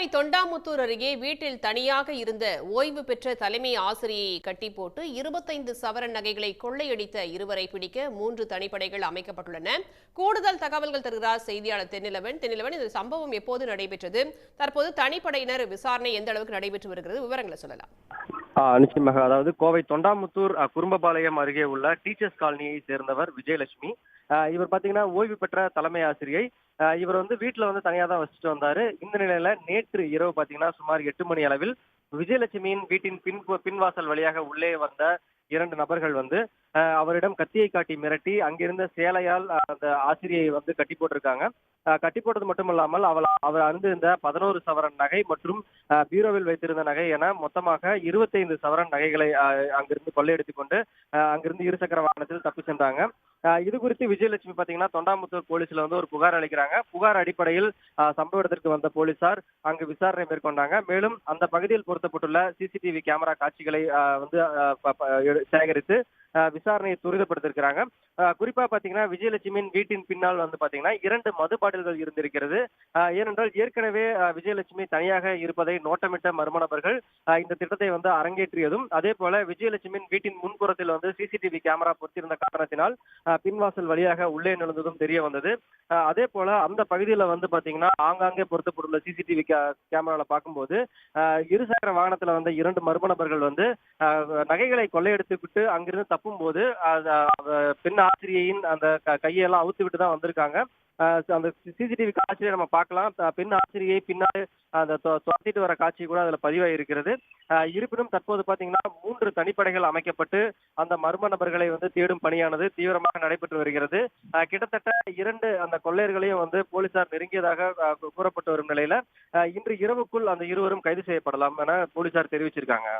கோவை தொண்டாமுத்தூர் அருகே வீட்டில் தனியாக இருந்த ஓய்வு பெற்ற தலைமை ஆசிரியை கட்டி போட்டு இருபத்தைந்து சவரன் நகைகளை கொள்ளையடித்த இருவரை பிடிக்க மூன்று தனிப்படைகள் அமைக்கப்பட்டுள்ளன. கூடுதல் தகவல்கள் தருகிறார் செய்தியாளர் தென்னிலவன். தென்னிலவன் இந்த சம்பவம் எப்போது நடைபெற்றது? தற்போது தனிப்படையினர் விசாரணை எந்த அளவுக்கு நடைபெற்று வருகிறது? விவரங்களை சொல்லலாம். நிச்சயமாக. அதாவது கோவை தொண்டாமுத்தூர் குறும்பபாளையம் அருகே உள்ள டீச்சர்ஸ் காலனியை சேர்ந்தவர் விஜயலட்சுமி. இவர் பாத்தீங்கன்னா ஓய்வு பெற்ற தலைமை ஆசிரியை. இவர் வந்து வீட்டுல வந்து தனியா தான் வசிச்சுட்டு வந்தாரு. இந்த நிலையில நேற்று இரவு பாத்தீங்கன்னா சுமார் எட்டு மணி அளவில் விஜயலட்சுமியின் வீட்டின் பின் பின்வாசல் வழியாக உள்ளே வந்த இரண்டு நபர்கள் வந்து அவரிடம் கத்தியை காட்டி மிரட்டி அங்கிருந்த சேலையால் அந்த ஆசிரியை வந்து கட்டி போட்டிருக்காங்க. கட்டி போட்டது மட்டுமல்லாமல் அவள் அவர் அணிந்திருந்த பதினோரு சவரன் நகை மற்றும் பீரோவில் வைத்திருந்த நகை என மொத்தமாக இருபத்தைந்து சவரன் நகைகளை அங்கிருந்து கொள்ளையடித்துக் கொண்டு அங்கிருந்து இருசக்கர வாகனத்தில் தப்பி சென்றாங்க. இது குறித்து விஜயலட்சுமி பாத்தீங்கன்னா தொண்டாமுத்தூர் போலீஸ்ல வந்து ஒரு புகார் அளிக்கிறாங்க. புகார் அடிப்படையில் சம்பவ இடத்திற்கு வந்த போலீசார் அங்கு விசாரணை மேற்கொண்டாங்க. மேலும் அந்த பகுதியில் பொருத்தப்பட்டுள்ள சிசிடிவி கேமரா காட்சிகளை வந்து சேகரித்து விசாரணையை துரிதப்படுத்திருக்கிறாங்க. குறிப்பா பாத்தீங்கன்னா விஜயலட்சுமியின் வீட்டின் பின்னால் வந்து பாத்தீங்கன்னா இரண்டு மது பாட்டில்கள் இருந்திருக்கிறது. ஏனென்றால் ஏற்கனவே விஜயலட்சுமி தனியாக இருப்பதை நோட்டமிட்ட மர்ம நபர்கள் இந்த திட்டத்தை வந்து அரங்கேற்றியதும் அதே போல விஜயலட்சுமியின் வீட்டின் முன்புறத்தில் வந்து சிசிடிவி கேமரா பொறுத்திருந்த காரணத்தினால் பின்வாசல் வழியாக உள்ளே நுழைந்ததும் தெரிய வந்தது. அதே போல அந்த பகுதியில வந்து பாத்தீங்கன்னா ஆங்காங்கே பொருத்தப்பட்டுள்ள சிசிடிவி கேமரால பார்க்கும்போது இருசக்கர வாகனத்துல வந்த இரண்டு மர்ம நபர்கள் வந்து ஆ, நகைகளை கொள்ளையடித்துவிட்டு அங்கிருந்து தப்பும் போது பெண் ஆசிரியையின் அந்த கையெல்லாம் அவுத்து விட்டு தான் வந்திருக்காங்க அந்த சிசிடிவி காட்சியை நம்ம பார்க்கலாம். பெண் ஆசிரியை பின்னாடி அந்த துரத்திட்டு வர காட்சி கூட அதுல பதிவாகி இருக்கிறது இருப்பினும் தற்போது பாத்தீங்கன்னா மூன்று தனிப்படைகள் அமைக்கப்பட்டு அந்த மர்ம நபர்களை வந்து தேடும் பணியானது தீவிரமாக நடைபெற்று வருகிறது. கிட்டத்தட்ட இரண்டு அந்த கொள்ளையர்களையும் வந்து போலீசார் நெருங்கியதாக கூறப்பட்டு வரும் நிலையில இன்று இரவுக்குள் அந்த இருவரும் கைது செய்யப்படலாம் என போலீசார் தெரிவிச்சிருக்காங்க.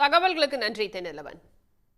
தகவல்களுக்கு நன்றி தென்னிலவன்.